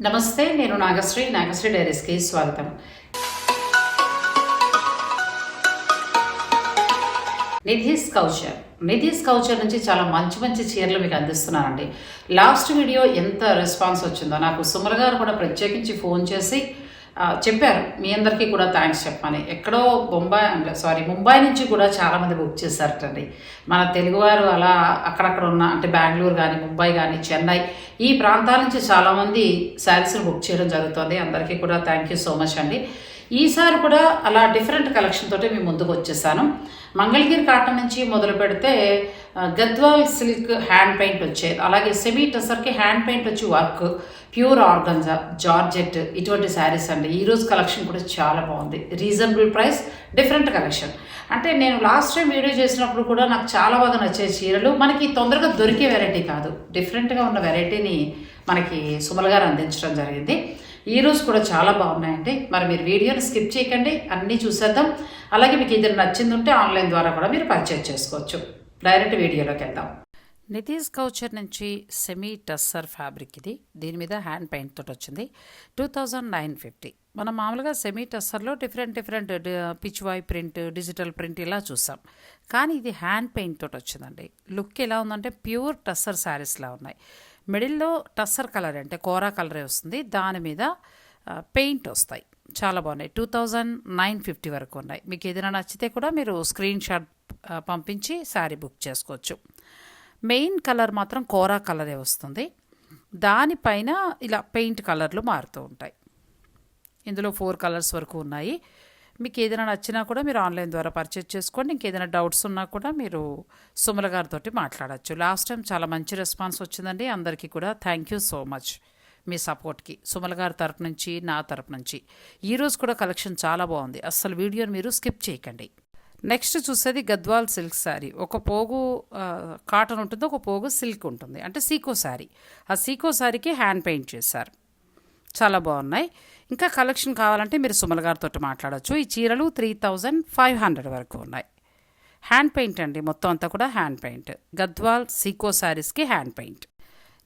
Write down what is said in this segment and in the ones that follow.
నమస్తే నేను నాగశ్రీ నాగశ్రీ డైరీస్కి స్వాగతం. నిధిస్ కౌచర్ నిధిస్ కౌచర్ నుంచి చాలా మంచి మంచి చీరలు మీకు అందిస్తున్నానండి. లాస్ట్ వీడియో ఎంత రెస్పాన్స్ వచ్చిందో నాకు సుమల గారు కూడా ప్రత్యేకించి ఫోన్ చేసి చెప్పారు. మీ అందరికీ కూడా థ్యాంక్స్ చెప్పమని ఎక్కడో బొంబాయి అంటే సారీ ముంబై నుంచి కూడా చాలామంది బుక్ చేశారటండి. మన తెలుగువారు అలా అక్కడక్కడ ఉన్న అంటే బెంగళూరు కానీ ముంబై కానీ చెన్నై ఈ ప్రాంతాల నుంచి చాలామంది శారీస్ని బుక్ చేయడం జరుగుతుంది. అందరికీ కూడా థ్యాంక్ యూ సో మచ్ అండి. ఈసారి కూడా అలా డిఫరెంట్ కలెక్షన్ తోటి మేము ముందుకు వచ్చేసాను. మంగళగిరి కాటన్ నుంచి మొదలు పెడితే గద్వాల్ సిల్క్ హ్యాండ్ పెయింట్ వచ్చేది అలాగే సెమీ టసర్కి హ్యాండ్ పెయింట్ వచ్చి వర్క్ ప్యూర్ ఆర్గన్జా జార్జెట్ ఇటువంటి శారీస్ అండి. ఈరోజు కలెక్షన్ కూడా చాలా బాగుంది. Reasonable price different collection. అంటే నేను లాస్ట్ టైం వీడియో చేసినప్పుడు కూడా నాకు చాలా బాగా నచ్చే చీరలు. మనకి తొందరగా దొరికే వెరైటీ కాదు. డిఫరెంట్గా ఉన్న వెరైటీని మనకి సుమల్ గారు అందించడం జరిగింది. ఈరోజు కూడా చాలా బాగున్నాయండి. మరి మీరు వీడియోని స్కిప్ చేయకండి. అన్నీ చూసేద్దాం. అలాగే మీకు ఏదైనా నచ్చింది ఉంటే ఆన్లైన్ ద్వారా కూడా మీరు పర్చేజ్ చేసుకోవచ్చు. డైరెక్ట్ వీడియోలోకి వెళ్దాం. నితీష్ కౌచర్ నుంచి సెమీ టస్సర్ ఫ్యాబ్రిక్ ఇది. దీని మీద హ్యాండ్ పెయింట్ తోటి వచ్చింది. Two thousand nine fifty. మనం మామూలుగా semi టస్సర్లో different different pichwai print digital print ఇలా చూసాం. కానీ ఇది హ్యాండ్ పెయింట్ తోటి వచ్చిందండి. లుక్ ఎలా ఉందంటే ప్యూర్ టస్సర్ శారీస్లా ఉన్నాయి. మిడిల్లో టస్సర్ కలర్ అంటే కోరా కలరే వస్తుంది. దాని మీద పెయింట్ వస్తాయి. చాలా బాగున్నాయి. టూ థౌజండ్ నైన్ ఫిఫ్టీ వరకు ఉన్నాయి. మీకు ఏదైనా నచ్చితే కూడా మీరు స్క్రీన్ షాట్ పంపించి శారీ బుక్ చేసుకోవచ్చు. మెయిన్ కలర్ మాత్రం కోరా కలరే వస్తుంది. దానిపైన ఇలా పెయింట్ కలర్లు మారుతూ ఉంటాయి. ఇందులో ఫోర్ కలర్స్ వరకు ఉన్నాయి. మీకు ఏదైనా నచ్చినా కూడా మీరు ఆన్లైన్ ద్వారా పర్చేజ్ చేసుకోండి. ఇంకేదైనా డౌట్స్ ఉన్నా కూడా మీరు సుమల గారితో మాట్లాడచ్చు. లాస్ట్ టైం చాలా మంచి రెస్పాన్స్ వచ్చిందండి. అందరికీ కూడా థ్యాంక్ యూ సో మచ్ మీ సపోర్ట్కి. సుమల గారి తరపు నుంచి నా తరపు నుంచి. ఈరోజు కూడా కలెక్షన్ చాలా బాగుంది. అస్సలు వీడియోని మీరు స్కిప్ చేయకండి. నెక్స్ట్ చూసేది గద్వాల్ సిల్క్ శారీ ఒక పోగు కాటన్ ఉంటుంది ఒక పోగు సిల్క్ ఉంటుంది. అంటే సీకో శారీ ఆ సీకో శారీకి హ్యాండ్ పెయింట్ చేశారు. చాలా బాగున్నాయి. ఇంకా కలెక్షన్ కావాలంటే మీరు సుమల గారితో మాట్లాడవచ్చు ఈ చీరలు త్రీ థౌజండ్ ఫైవ్ హండ్రెడ్ వరకు ఉన్నాయి. హ్యాండ్ పెయింట్ అండి. మొత్తం అంతా కూడా హ్యాండ్ పెయింట్. గద్వాల్ సీకో శారీస్కి హ్యాండ్ పెయింట్.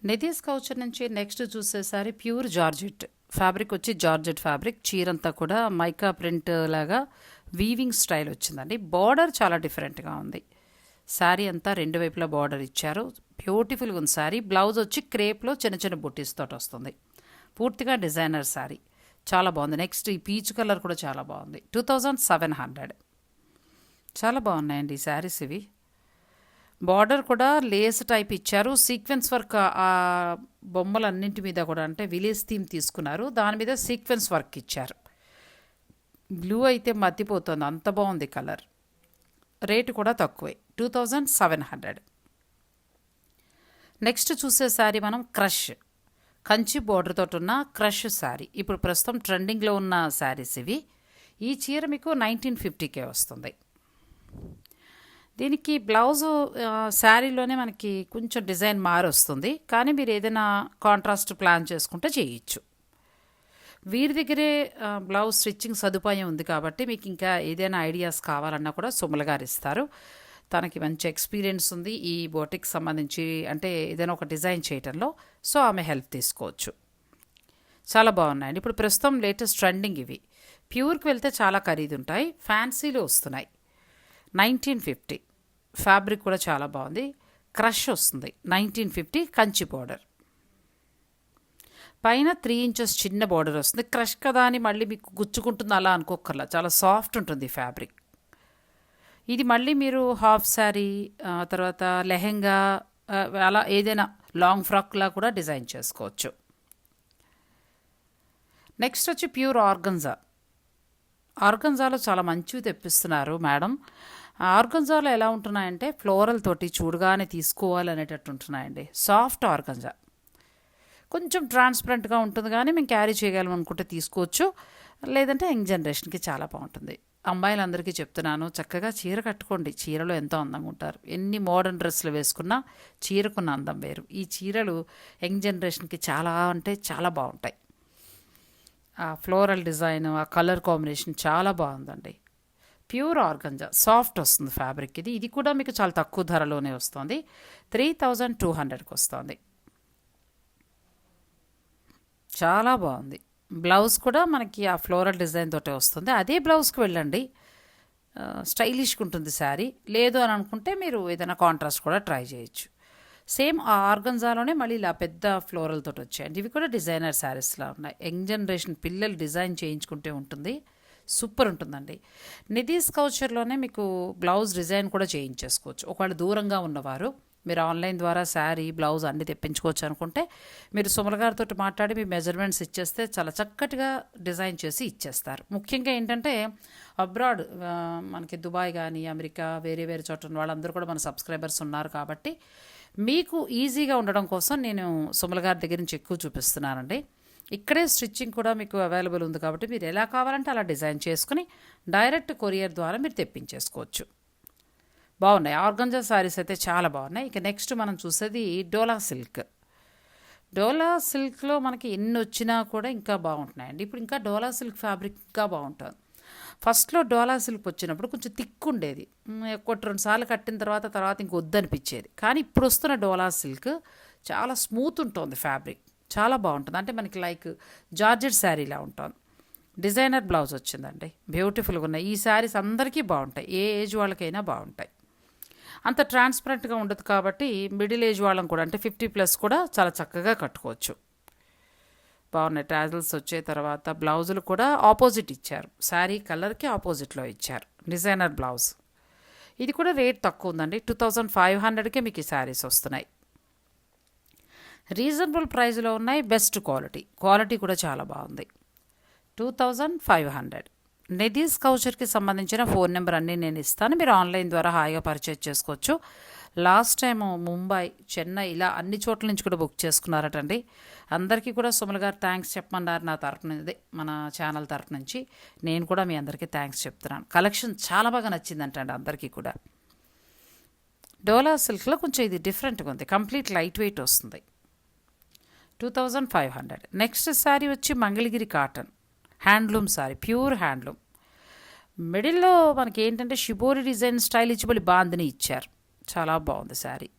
నితీష్ కౌచర్ నుంచి నెక్స్ట్ చూసేసారి ప్యూర్ జార్జెట్. ఫ్యాబ్రిక్ వచ్చి జార్జెట్ ఫ్యాబ్రిక్. చీరంతా కూడా మైకా ప్రింట్ లాగా వీవింగ్ స్టైల్ వచ్చిందండి. బార్డర్ చాలా డిఫరెంట్గా ఉంది. శారీ అంతా రెండు వైపులా బార్డర్ ఇచ్చారు. బ్యూటిఫుల్గా ఉంది శారీ బ్లౌజ్ వచ్చి క్రేప్లో చిన్న చిన్న బుట్టీస్ తోటి వస్తుంది. పూర్తిగా డిజైనర్ శారీ చాలా బాగుంది. నెక్స్ట్ ఈ పీచ్ కలర్ కూడా చాలా బాగుంది. టూ థౌజండ్ సెవెన్ హండ్రెడ్ చాలా బాగున్నాయండి ఈ శారీస్ ఇవి. బార్డర్ కూడా లేస్ టైప్ ఇచ్చారు. సీక్వెన్స్ వర్క్ ఆ బొమ్మలన్నింటి మీద కూడా అంటే విలేజ్ థీమ్ తీసుకున్నారు. దాని మీద సీక్వెన్స్ వర్క్ ఇచ్చారు. బ్లూ అయితే మత్తిపోతుంది అంత బాగుంది కలర్. రేటు కూడా తక్కువే. Two thousand seven hundred. Next చూసే శారీ మనం క్రష్. కంచి బోర్డర్ తోటి ఉన్న క్రష్ శారీ. ఇప్పుడు ప్రస్తుతం ట్రెండింగ్లో ఉన్న శారీస్ ఇవి. ఈ చీర మీకు నైన్టీన్ ఫిఫ్టీకే వస్తుంది. దీనికి బ్లౌజు శారీలోనే మనకి కొంచెం డిజైన్ మారొస్తుంది. కానీ మీరు ఏదైనా కాంట్రాస్ట్ ప్లాన్ చేసుకుంటే చేయొచ్చు. వీరి దగ్గరే బ్లౌజ్ స్టిచ్చింగ్ సదుపాయం ఉంది కాబట్టి మీకు ఇంకా ఏదైనా ఐడియాస్ కావాలన్నా కూడా సుమల గారు ఇస్తారు. తనకి మంచి ఎక్స్పీరియన్స్ ఉంది ఈ బోటిక్ సంబంధించి అంటే ఏదైనా ఒక డిజైన్ చేయటంలో సో ఆమె హెల్ప్ తీసుకోవచ్చు. చాలా బాగున్నాయండి. ఇప్పుడు ప్రస్తుతం లేటెస్ట్ ట్రెండింగ్ ఇవి. ప్యూర్కి వెళ్తే చాలా ఖరీదు ఉంటాయి ఫ్యాన్సీలు వస్తున్నాయి. Nineteen fifty. ఫ్యాబ్రిక్ కూడా చాలా బాగుంది. క్రష్ వస్తుంది. Nineteen fifty Kanchi border. పైన త్రీ ఇంచెస్ చిన్న బార్డర్ వస్తుంది. క్రష్ కదా అని మళ్ళీ మీకు గుచ్చుకుంటుంది అలా అనుకోకర్లా చాలా సాఫ్ట్ ఉంటుంది ఫ్యాబ్రిక్ ఇది మళ్ళీ మీరు హాఫ్ శారీ తర్వాత లెహెంగా అలా ఏదైనా లాంగ్ ఫ్రాక్లా కూడా డిజైన్ చేసుకోవచ్చు. నెక్స్ట్ వచ్చి ప్యూర్ ఆర్గన్జా ఆర్గన్జాలో చాలా మంచివి తెప్పిస్తున్నారు మేడం. ఆర్గన్జాలో ఎలా ఉంటున్నాయంటే ఫ్లోరల్ తోటి చూడగానే తీసుకోవాలి అనేటట్టు ఉంటున్నాయండి. Soft organza. కొంచెం ట్రాన్స్పరెంట్గా ఉంటుంది కానీ మేము క్యారీ చేయగలం అనుకుంటే తీసుకోవచ్చు. లేదంటే యంగ్ జనరేషన్కి చాలా బాగుంటుంది. అమ్మాయిలందరికీ చెప్తున్నాను చక్కగా చీర కట్టుకోండి. చీరలో ఎంతో అందంగా ఉంటారు. ఎన్ని మోడర్న్ డ్రెస్సులు వేసుకున్నా చీరకున్న అందం వేరు. ఈ చీరలు యంగ్ జనరేషన్కి చాలా అంటే చాలా బాగుంటాయి. ఆ ఫ్లోరల్ డిజైన్ ఆ కలర్ కాంబినేషన్ చాలా బాగుందండి. ప్యూర్ ఆర్గంజా సాఫ్ట్ వస్తుంది ఫ్యాబ్రిక్ ఇది ఇది కూడా మీకు చాలా తక్కువ ధరలోనే వస్తుంది. త్రీ థౌజండ్ టూ హండ్రెడ్కి వస్తుంది. చాలా బాగుంది. బ్లౌజ్ కూడా మనకి ఆ ఫ్లోరల్ డిజైన్ తోటే వస్తుంది. అదే బ్లౌజ్కి వెళ్ళండి. స్టైలిష్గా ఉంటుంది శారీ. లేదు అని అనుకుంటే మీరు ఏదైనా కాంట్రాస్ట్ కూడా ట్రై చేయొచ్చు. సేమ్ ఆ ఆర్గన్జాలోనే మళ్ళీ ఇలా పెద్ద ఫ్లోరల్ తోటి వచ్చాయండి. ఇవి కూడా డిజైనర్ శారీస్లా ఉన్నాయి. యంగ్ జనరేషన్ పిల్లలు డిజైన్ చేయించుకుంటే ఉంటుంది. సూపర్ ఉంటుందండి. నిధీస్ కౌచర్లోనే మీకు బ్లౌజ్ డిజైన్ కూడా చేయించేసుకోవచ్చు. ఒకవేళ దూరంగా ఉన్నవారు మీరు ఆన్లైన్ ద్వారా శారీ బ్లౌజ్ అన్ని తెప్పించుకోవచ్చు అనుకుంటే మీరు సుమల గారితో మాట్లాడి మీ మెజర్మెంట్స్ ఇచ్చేస్తే చాలా చక్కటిగా డిజైన్ చేసి ఇచ్చేస్తారు. ముఖ్యంగా ఏంటంటే అబ్రాడ్ మనకి దుబాయ్ కానీ అమెరికా వేరే వేరే చోట వాళ్ళందరూ కూడా మన సబ్స్క్రైబర్స్ ఉన్నారు కాబట్టి మీకు ఈజీగా ఉండడం కోసం నేను సుమల గారి దగ్గర నుంచి ఎక్కువ చూపిస్తున్నానండి. ఇక్కడే స్టిచ్చింగ్ కూడా మీకు అవైలబుల్ ఉంది కాబట్టి మీరు ఎలా కావాలంటే అలా డిజైన్ చేసుకుని డైరెక్ట్ కొరియర్ ద్వారా మీరు తెప్పించేసుకోవచ్చు. బాగున్నాయి. ఆర్గంజా శారీస్ అయితే చాలా బాగున్నాయి. ఇక నెక్స్ట్ మనం చూసేది డోలా సిల్క్. డోలా సిల్క్లో మనకి ఎన్ని వచ్చినా కూడా ఇంకా బాగుంటున్నాయండి. ఇప్పుడు ఇంకా డోలా సిల్క్ ఫ్యాబ్రిక్ ఇంకా బాగుంటుంది. ఫస్ట్లో డోలా సిల్క్ వచ్చినప్పుడు కొంచెం థిక్ ఉండేది. ఒకటి రెండు సార్లు కట్టిన తర్వాత తర్వాత ఇంక వద్దనిపించేది. కానీ ఇప్పుడు వస్తున్న డోలా సిల్క్ చాలా స్మూత్ ఉంటుంది ఫ్యాబ్రిక్ చాలా బాగుంటుంది. అంటే మనకి లైక్ జార్జెట్ శారీలా ఉంటుంది. డిజైనర్ బ్లౌజ్ వచ్చిందండి. బ్యూటిఫుల్గా ఉన్నాయి. ఈ శారీస్ అందరికీ బాగుంటాయి. ఏ ఏజ్ వాళ్ళకైనా బాగుంటాయి. అంత ట్రాన్స్పరెంట్గా ఉండదు కాబట్టి మిడిల్ ఏజ్ వాళ్ళం కూడా అంటే ఫిఫ్టీ ప్లస్ కూడా చాలా చక్కగా కట్టుకోవచ్చు. బాగున్నాయి ట్రాజల్స్ వచ్చే తర్వాత బ్లౌజులు కూడా ఆపోజిట్ ఇచ్చారు. శారీ కలర్కి ఆపోజిట్లో ఇచ్చారు. Designer blouse. ఇది కూడా రేట్ తక్కువ ఉందండి. టూ థౌజండ్ ఫైవ్ హండ్రెడ్కే మీకు ఈ శారీస్ వస్తున్నాయి. రీజనబుల్ ప్రైస్లో ఉన్నాయి. బెస్ట్ క్వాలిటీ క్వాలిటీ కూడా చాలా బాగుంది. టూ థౌజండ్ ఫైవ్ హండ్రెడ్ నెదీస్ కౌచర్కి సంబంధించిన ఫోన్ నెంబర్ అన్నీ నేను ఇస్తాను. మీరు ఆన్లైన్ ద్వారా హాయిగా పర్చేజ్ చేసుకోవచ్చు. లాస్ట్ టైం ముంబై చెన్నై ఇలా అన్ని చోట్ల నుంచి కూడా బుక్ చేసుకున్నారటండి. అందరికీ కూడా సుమల గారు థ్యాంక్స్ చెప్పమన్నారు నా తరపు నుంచి మన ఛానల్ తరపు నుంచి. నేను కూడా మీ అందరికీ థ్యాంక్స్ చెప్తున్నాను. కలెక్షన్ చాలా బాగా నచ్చిందంటండి అందరికీ కూడా. డోలా సిల్క్లో కొంచెం ఇది డిఫరెంట్గా ఉంది. కంప్లీట్ లైట్ వెయిట్ వస్తుంది. Two thousand five hundred. Next sari వచ్చి Mangalagiri cotton. Handloom sari pure handloom. మిడిల్లో మనకి ఏంటంటే షిబోరి డిజైన్ స్టైల్ ఇచ్చి మళ్ళీ బాందిని ఇచ్చారు. చాలా బాగుంది శారీ.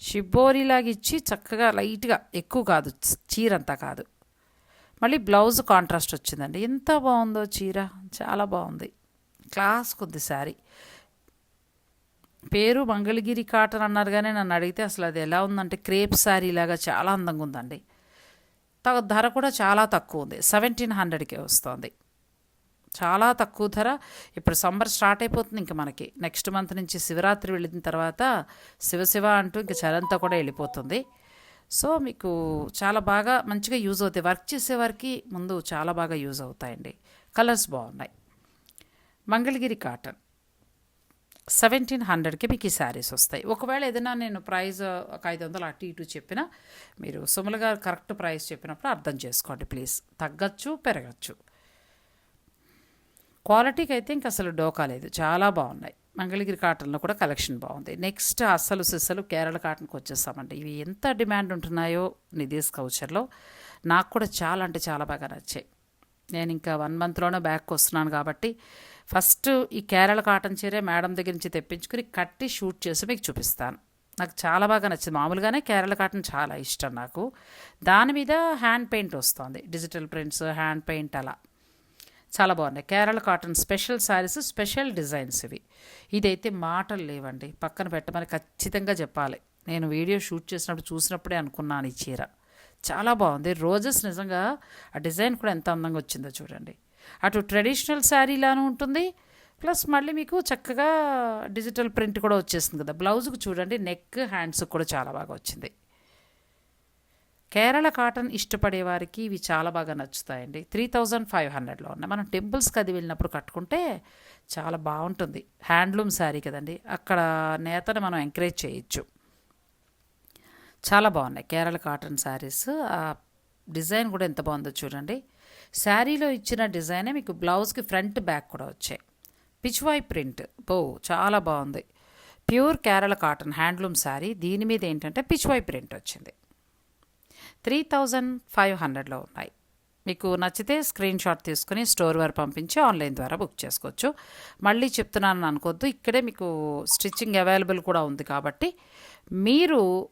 షిబోరిలాగా ఇచ్చి చక్కగా లైట్గా ఎక్కువ కాదు చీర అంతా కాదు. మళ్ళీ బ్లౌజ్ కాంట్రాస్ట్ వచ్చిందండి. ఎంత బాగుందో చీర. చాలా బాగుంది. క్లాస్ కొద్ది శారీ. పేరు మంగళగిరి కాటన్ అన్నారు కానీ నన్ను అడిగితే అసలు అది ఎలా ఉందంటే క్రేప్ శారీ లాగా చాలా అందంగా ఉందండి. ధర కూడా చాలా తక్కువ ఉంది. సెవెంటీన్ హండ్రెడ్కే వస్తుంది. చాలా తక్కువ ధర. ఇప్పుడు సమ్మర్ స్టార్ట్ అయిపోతుంది ఇంకా మనకి. నెక్స్ట్ మంత్ నుంచి శివరాత్రి వెళ్ళిన తర్వాత శివశివ అంటూ ఇంకా చరంతా కూడా వెళ్ళిపోతుంది. సో మీకు చాలా బాగా మంచిగా యూజ్ అవుతాయి. వర్క్ చేసేవారికి ముందు చాలా బాగా యూజ్ అవుతాయండి. కలర్స్ బాగున్నాయి. మంగళగిరి కాటన్. సెవెంటీన్ హండ్రెడ్కి మీకు ఈ శారీస్ వస్తాయి. ఒకవేళ ఏదైనా నేను ప్రైస్ ఒక ఐదు వందలు అటు ఇటు చెప్పినా మీరు సుమల గారు కరెక్ట్ ప్రైస్ చెప్పినప్పుడు అర్థం చేసుకోండి ప్లీజ్. తగ్గచ్చు పెరగచ్చు. క్వాలిటీకి అయితే ఇంక అసలు డోకా లేదు. చాలా బాగున్నాయి. మంగళగిరి కాటన్లో కూడా కలెక్షన్ బాగుంది. నెక్స్ట్ అస్సలు సిస్సలు కేరళ కాటన్కి వచ్చేస్తామండి. ఇవి ఎంత డిమాండ్ ఉంటున్నాయో నిధీస్ కౌచర్లో నాకు కూడా చాలా అంటే చాలా బాగా నచ్చాయి. నేను ఇంకా వన్ మంత్లోనే బ్యాక్ వస్తున్నాను కాబట్టి ఫస్ట్ ఈ కేరళ కాటన్ చీరే మేడం దగ్గర నుంచి తెప్పించుకుని కట్టి షూట్ చేసి మీకు చూపిస్తాను. నాకు చాలా బాగా నచ్చింది. మామూలుగానే కేరళ కాటన్ చాలా ఇష్టం నాకు. దాని మీద హ్యాండ్ పెయింట్ వస్తుంది. డిజిటల్ ప్రింట్స్ హ్యాండ్ పెయింట్ అలా. చాలా బాగున్నాయి. Kerala cotton special saris special designs ఇవి. ఇదైతే మాటలు లేవండి. పక్కన పెట్టమని ఖచ్చితంగా చెప్పాలి. నేను వీడియో షూట్ చేసినప్పుడు చూసినప్పుడే అనుకున్నాను ఈ చీర. చాలా బాగుంది. రోజెస్ నిజంగా ఆ డిజైన్ కూడా ఎంత అందంగా వచ్చిందో చూడండి. అటు ట్రెడిషనల్ శారీలాను ఉంటుంది ప్లస్ మళ్ళీ మీకు చక్కగా డిజిటల్ ప్రింట్ కూడా వచ్చేసింది కదా. బ్లౌజ్కి చూడండి నెక్ హ్యాండ్స్ కూడా చాలా బాగా వచ్చింది. కేరళ కాటన్ ఇష్టపడే వారికి ఇవి చాలా బాగా నచ్చుతాయండి. త్రీ థౌజండ్ ఫైవ్ హండ్రెడ్లో ఉన్నాయి. మనం టెంపుల్స్కి అది వెళ్ళినప్పుడు కట్టుకుంటే చాలా బాగుంటుంది. హ్యాండ్లూమ్ శారీ కదండి అక్కడ నేతను మనం ఎంకరేజ్ చేయొచ్చు. చాలా బాగున్నాయి కేరళ కాటన్ శారీస్. ఆ డిజైన్ కూడా ఎంత బాగుందో చూడండి. శారీలో ఇచ్చిన డిజైనే మీకు బ్లౌజ్కి ఫ్రంట్ బ్యాక్ కూడా వచ్చాయి. పిచ్వాయ్ ప్రింట్. బో చాలా బాగుంది. Pure Kerala cotton handloom sari. దీని మీద ఏంటంటే పిచ్వాయ్ ప్రింట్ వచ్చింది. త్రీ థౌజండ్ ఫైవ్ హండ్రెడ్లో ఉన్నాయి. మీకు నచ్చితే స్క్రీన్ షాట్ తీసుకుని స్టోర్ వారు పంపించి ఆన్లైన్ ద్వారా బుక్ చేసుకోవచ్చు. మళ్ళీ చెప్తున్నాను అనుకోవద్దు ఇక్కడే మీకు స్టిచ్చింగ్ అవైలబుల్ కూడా ఉంది కాబట్టి మీరు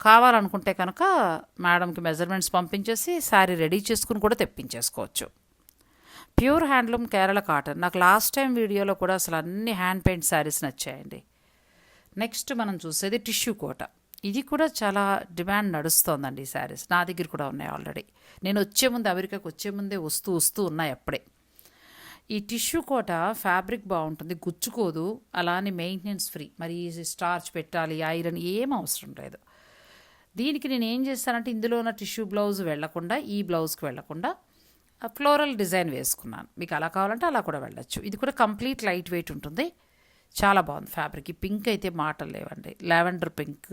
కావాలనుకుంటే కనుక మేడంకి మెజర్మెంట్స్ పంపించేసి శారీ రెడీ చేసుకుని కూడా తెప్పించేసుకోవచ్చు. Pure handloom Kerala cotton. నాకు లాస్ట్ టైం వీడియోలో కూడా అసలు అన్ని హ్యాండ్ పెయింట్ శారీస్ నచ్చాయండి. నెక్స్ట్ మనం చూసేది టిష్యూ కోట. ఇది కూడా చాలా డిమాండ్ నడుస్తోందండి ఈ శారీస్. నా దగ్గర కూడా ఉన్నాయి ఆల్రెడీ. నేను వచ్చే ముందు అమెరికాకి వచ్చే ముందే వస్తూ వస్తూ ఉన్నాయి అప్పుడే. ఈ టిష్యూ కోట ఫ్యాబ్రిక్ బాగుంటుంది గుచ్చుకోదు అలానే మెయింటెనెన్స్ ఫ్రీ. మరి స్టార్చ్ పెట్టాలి ఐరన్ ఏం అవసరం లేదు. దీనికి నేను ఏం చేస్తానంటే ఇందులో ఉన్న టిష్యూ బ్లౌజ్ వెళ్ళకుండా ఈ బ్లౌజ్కి వెళ్ళకుండా ఫ్లోరల్ డిజైన్ వేసుకున్నాను. మీకు అలా కావాలంటే అలా కూడా వెళ్ళొచ్చు. ఇది కూడా కంప్లీట్ లైట్ వెయిట్ ఉంటుంది. చాలా బాగుంది ఫ్యాబ్రిక్. ఈ పింక్ అయితే మాటలు లేవండి. లావెండర్ పింక్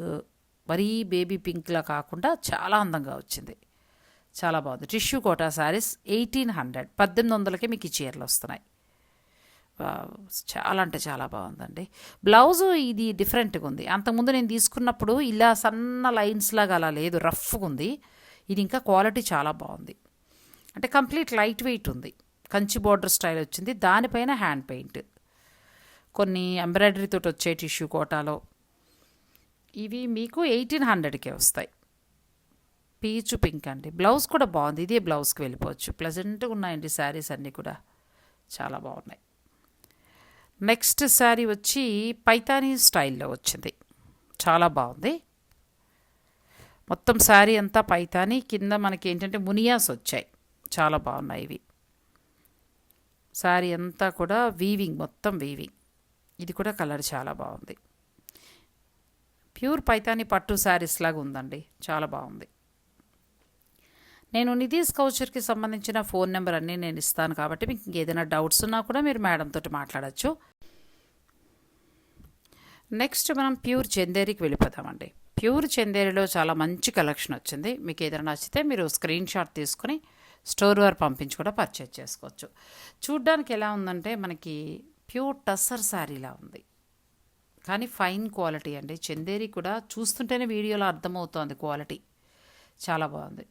మరీ బేబీ పింక్లా కాకుండా చాలా అందంగా వచ్చింది. చాలా బాగుంది. Tissue Kota saris eighteen hundred. పద్దెనిమిది వందలకే మీకు ఈ చీరలు వస్తున్నాయి. వావ్, చాలా అంటే చాలా బాగుందండి. బ్లౌజు ఇది డిఫరెంట్గా ఉంది. అంతకుముందు నేను తీసుకున్నప్పుడు ఇలా సన్న లైన్స్ లాగా అలా లేదు రఫ్గా ఉంది. ఇది ఇంకా క్వాలిటీ చాలా బాగుంది. అంటే కంప్లీట్ లైట్ వెయిట్ ఉంది. కంచి బోర్డర్ స్టైల్ వచ్చింది. దానిపైన హ్యాండ్ పెయింట్. కొన్ని ఎంబ్రాయిడరీ తోటి వచ్చే టిష్యూ కోటాలో. ఇవి మీకు ఎయిటీన్ హండ్రెడ్కే వస్తాయి. పీచు పింక్ అండి. బ్లౌజ్ కూడా బాగుంది. ఇదే బ్లౌజ్కి వెళ్ళిపోవచ్చు. ప్లెజెంట్గా ఉన్నాయండి శారీస్ అన్నీ కూడా. చాలా బాగున్నాయి. నెక్స్ట్ శారీ వచ్చి పైతానీ స్టైల్లో వచ్చింది. చాలా బాగుంది. మొత్తం శారీ అంతా పైతానీ. కింద మనకి ఏంటంటే మునియాస్ వచ్చాయి. చాలా బాగున్నాయి ఇవి. శారీ అంతా కూడా వీవింగ్ మొత్తం వీవింగ్. ఇది కూడా కలర్ చాలా బాగుంది. ప్యూర్ పైతానీ పట్టు శారీస్ లాగా ఉందండి. చాలా బాగుంది. నేను నిధీస్ కౌచర్కి సంబంధించిన ఫోన్ నెంబర్ అన్నీ నేను ఇస్తాను కాబట్టి మీకు ఇంకేదైనా డౌట్స్ ఉన్నా కూడా మీరు మేడంతో తోటి మాట్లాడచ్చు. నెక్స్ట్ మనం ప్యూర్ చందేరికి వెళ్ళిపోతామండి ప్యూర్ చందేరిలో చాలా మంచి కలెక్షన్ వచ్చింది. మీకు ఏదైనా నచ్చితే మీరు స్క్రీన్ షాట్ తీసుకుని స్టోర్ వారు పంపించి కూడా పర్చేజ్ చేసుకోవచ్చు. చూడ్డానికి ఎలా ఉందంటే మనకి ప్యూర్ టస్సర్ శారీలా ఉంది. కానీ ఫైన్ క్వాలిటీ అండి. చందేరి కూడా చూస్తుంటేనే వీడియోలో అర్థమవుతోంది క్వాలిటీ. చాలా బాగుంది.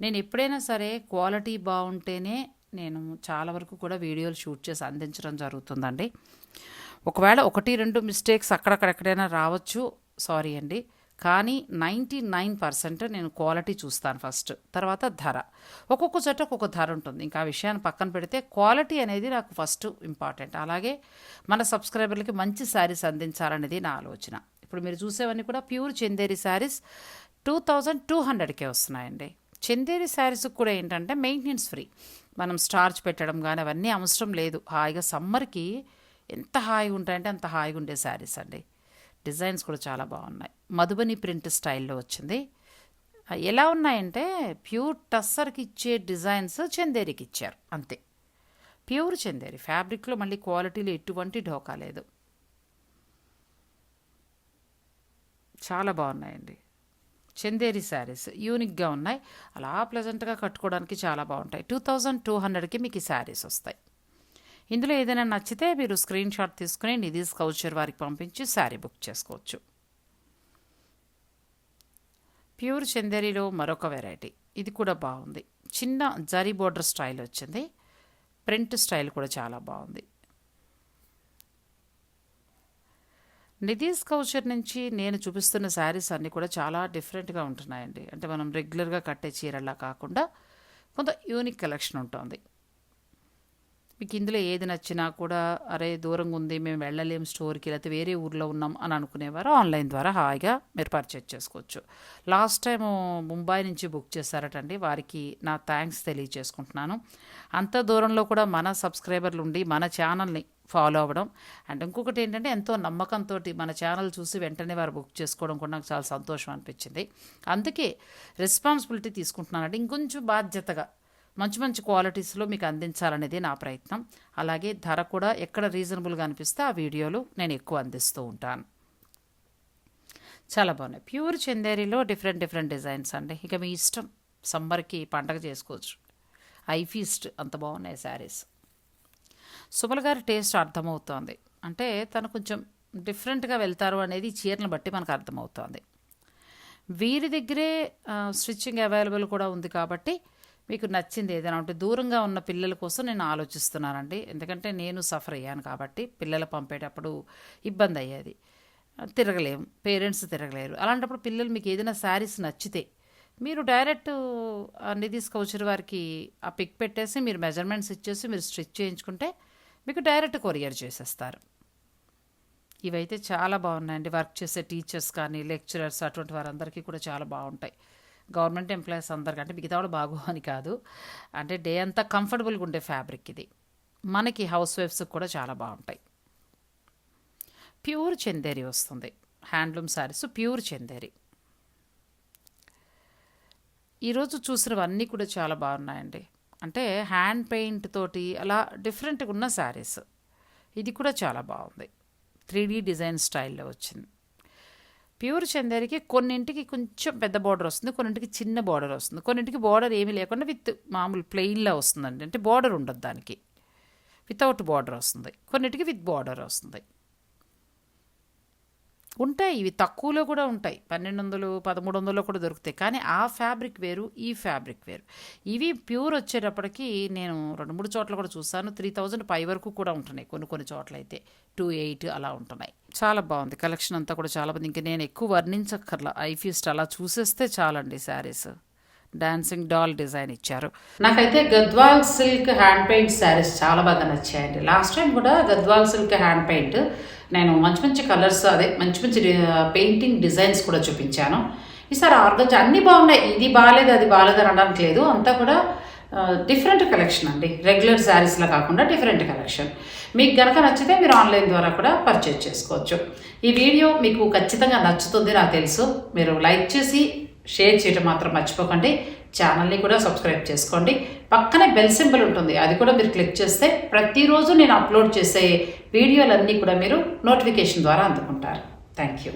నేను ఎప్పుడైనా సరే క్వాలిటీ బాగుంటేనే నేను చాలా వరకు కూడా వీడియోలు షూట్ చేసి అందించడం జరుగుతుందండి. ఒకవేళ ఒకటి రెండు మిస్టేక్స్ అక్కడక్కడ ఎక్కడైనా రావచ్చు సారీ అండి. కానీ నైంటీ నైన్ పర్సెంట్ నేను క్వాలిటీ చూస్తాను ఫస్ట్. తర్వాత ధర. ఒక్కొక్క చోట ఒక్కొక్క ధర ఉంటుంది. ఇంకా ఆ విషయాన్ని పక్కన పెడితే క్వాలిటీ అనేది నాకు ఫస్ట్ ఇంపార్టెంట్ అలాగే మన సబ్స్క్రైబర్లకి మంచి శారీస్ అందించాలనేది నా ఆలోచన. ఇప్పుడు మీరు చూసేవన్నీ కూడా pure Chanderi saris two thousand two హండ్రెడ్కే వస్తున్నాయండి. చందేరి శారీస్కి కూడా ఏంటంటే మెయింటెనెన్స్ ఫ్రీ మనం స్టార్చ్ పెట్టడం కానీ అవన్నీ అవసరం లేదు. హాయిగా సమ్మర్కి ఎంత హాయిగా ఉంటాయంటే అంత హాయిగా ఉండే శారీస్ అండి. డిజైన్స్ కూడా చాలా బాగున్నాయి. మధుబని ప్రింట్ స్టైల్లో వచ్చింది. ఎలా ఉన్నాయంటే ప్యూర్ టస్సర్కి ఇచ్చే డిజైన్స్ చందేరికి ఇచ్చారు. అంతే. ప్యూర్ చందేరి. ఫ్యాబ్రిక్లో మళ్ళీ క్వాలిటీలో ఎటువంటి ఢోకా లేదు. చాలా బాగున్నాయండి. చందేరి శారీస్ యూనిక్గా ఉన్నాయి. అలా ప్లెజెంట్గా కట్టుకోవడానికి చాలా బాగుంటాయి. టూ థౌజండ్ టూ హండ్రెడ్కి మీకు ఈ శారీస్ వస్తాయి. ఇందులో ఏదైనా నచ్చితే మీరు స్క్రీన్ షాట్ తీసుకుని నిధి స్కౌచర్ వారికి పంపించి శారీ బుక్ చేసుకోవచ్చు. ప్యూర్ చందేరిలో మరొక వెరైటీ ఇది కూడా బాగుంది. చిన్న జరీ బోర్డర్ స్టైల్ వచ్చింది. ప్రింట్ స్టైల్ కూడా చాలా బాగుంది. నిధీస్ కౌచర్ నుంచి నేను చూపిస్తున్న శారీస్ అన్నీ కూడా చాలా డిఫరెంట్గా ఉంటున్నాయండి. అంటే మనం రెగ్యులర్గా కట్టే చీరలా కాకుండా కొంత యూనిక్ కలెక్షన్ ఉంటుంది. మీకు ఇందులో ఏది నచ్చినా కూడా అరే దూరంగా ఉంది మేము వెళ్ళలేం స్టోర్కి లేకపోతే వేరే ఊర్లో ఉన్నాం అని అనుకునేవారు. ఆన్లైన్ ద్వారా హాయిగా మీరు పర్చేజ్ చేసుకోవచ్చు. లాస్ట్ టైం ముంబై నుంచి బుక్ చేశారటండి. వారికి నా థ్యాంక్స్ తెలియజేసుకుంటున్నాను. అంత దూరంలో కూడా మన సబ్స్క్రైబర్లు ఉండి మన ఛానల్ని ఫాలో అవ్వడం. అండ్ ఇంకొకటి ఏంటంటే ఎంతో నమ్మకంతో మన ఛానల్ చూసి వెంటనే వారు బుక్ చేసుకోవడం కూడా నాకు చాలా సంతోషం అనిపించింది. అందుకే రెస్పాన్సిబిలిటీ తీసుకుంటున్నానంటే ఇంకొంచెం బాధ్యతగా మంచి మంచి క్వాలిటీస్లో మీకు అందించాలనేది నా ప్రయత్నం. అలాగే ధర కూడా ఎక్కడ రీజనబుల్గా అనిపిస్తే ఆ వీడియోలు నేను ఎక్కువ అందిస్తూ ఉంటాను. చాలా బాగున్నాయి. ప్యూర్ చందేరిలో డిఫరెంట్ డిఫరెంట్ డిజైన్స్ అండి. ఇక మీ ఇష్టం. సమ్మర్కి పండగ చేసుకోవచ్చు. ఐ ఫీస్ట్ అంత బాగున్నాయి శారీస్. సుమల్ గారి టేస్ట్ అర్థమవుతోంది. అంటే తను కొంచెం డిఫరెంట్గా వెళ్తారు అనేది చీరను బట్టి మనకు అర్థమవుతోంది. వీరి దగ్గరే స్టిచ్చింగ్ అవైలబుల్ కూడా ఉంది కాబట్టి మీకు నచ్చింది ఏదైనా ఉంటే దూరంగా ఉన్న పిల్లల కోసం నేను ఆలోచిస్తున్నానండి. ఎందుకంటే నేను సఫర్ అయ్యాను కాబట్టి పిల్లలు పంపేటప్పుడు ఇబ్బంది అయ్యేది. తిరగలేము పేరెంట్స్ తిరగలేరు. అలాంటప్పుడు పిల్లలు మీకు ఏదైనా శారీస్ నచ్చితే మీరు డైరెక్ట్ నిధీస్ కౌచర్ వారికి ఆ పిక్ పెట్టేసి మీరు మెజర్మెంట్స్ ఇచ్చేసి మీరు స్టిచ్ చేయించుకుంటే మీకు డైరెక్ట్ కొరియర్ చేసేస్తారు. ఇవైతే చాలా బాగున్నాయండి. వర్క్ చేసే టీచర్స్ కానీ లెక్చరర్స్ అటువంటి వారందరికీ కూడా చాలా బాగుంటాయి. గవర్నమెంట్ ఎంప్లాయీస్ అందరికీ అంటే మిగతా వాళ్ళు బాగో అని కాదు. అంటే డే అంతా కంఫర్టబుల్గా ఉండే ఫ్యాబ్రిక్ ఇది. మనకి హౌస్ వైఫ్స్కి కూడా చాలా బాగుంటాయి. ప్యూర్ చందేరి వస్తుంది. Handloom saris pure Chanderi. ఈరోజు చూసినవన్నీ కూడా చాలా బాగున్నాయండి. అంటే హ్యాండ్ పెయింట్ తోటి అలా డిఫరెంట్గా ఉన్న శారీస్. ఇది కూడా చాలా బాగుంది. త్రీ డిజైన్ స్టైల్లో వచ్చింది. ప్యూర్ చందేరికి కొన్నింటికి కొంచెం పెద్ద బార్డర్ వస్తుంది కొన్నింటికి చిన్న బార్డర్ వస్తుంది. కొన్నింటికి బార్డర్ ఏమీ లేకుండా విత్ మామూలు ప్లెయిన్లో వస్తుందండి. అంటే బార్డర్ ఉండదు దానికి. వితౌట్ బార్డర్ వస్తుంది. కొన్నిటికి విత్ బార్డర్ వస్తుంది. ఉంటాయి. ఇవి తక్కువలో కూడా ఉంటాయి. పన్నెండు వందలు పదమూడు వందలు కూడా దొరుకుతాయి. కానీ ఆ ఫ్యాబ్రిక్ వేరు ఈ ఫ్యాబ్రిక్ వేరు. ఇవి ప్యూర్ వచ్చేటప్పటికి నేను రెండు మూడు చోట్ల కూడా చూసాను త్రీ థౌజండ్ పై వరకు కూడా ఉంటున్నాయి. కొన్ని కొన్ని చోట్ల అయితే టూ ఎయిట్ అలా ఉంటున్నాయి. చాలా బాగుంది. కలెక్షన్ అంతా కూడా చాలా బాగుంది. ఇంకా నేను ఎక్కువ వర్ణించక్కర్లా. ఐఫీస్ట్ అలా చూసేస్తే చాలండి శారీస్. డాన్సింగ్ డాల్ డిజైన్ ఇచ్చారు. నాకైతే Gadwal silk hand paint saris చాలా బాగా నచ్చాయండి. లాస్ట్ టైం కూడా గద్వాల్ సిల్క్ హ్యాండ్ పెయింట్ నేను మంచి మంచి కలర్స్ అదే మంచి మంచి పెయింటింగ్ డిజైన్స్ కూడా చూపించాను. ఈసారి ఆర్గంజ్ అన్నీ బాగున్నాయి. ఇది బాగాలేదు అది బాగాలేదు అనడానికి లేదు. అంతా కూడా డిఫరెంట్ కలెక్షన్ అండి. రెగ్యులర్ శారీస్లో కాకుండా డిఫరెంట్ కలెక్షన్ మీకు కనుక నచ్చితే మీరు ఆన్లైన్ ద్వారా కూడా పర్చేజ్ చేసుకోవచ్చు. ఈ వీడియో మీకు ఖచ్చితంగా నచ్చుతుంది నాకు తెలుసు. మీరు లైక్ చేసి షేర్ చేయడం మాత్రం మర్చిపోకండి. ఛానల్ని కూడా సబ్స్క్రైబ్ చేసుకోండి. పక్కనే బెల్ సింబల్ ఉంటుంది. అది కూడా మీరు క్లిక్ చేస్తే ప్రతిరోజు నేను అప్లోడ్ చేసే వీడియోలన్నీ కూడా మీరు నోటిఫికేషన్ ద్వారా అందుకుంటారు. Thank you.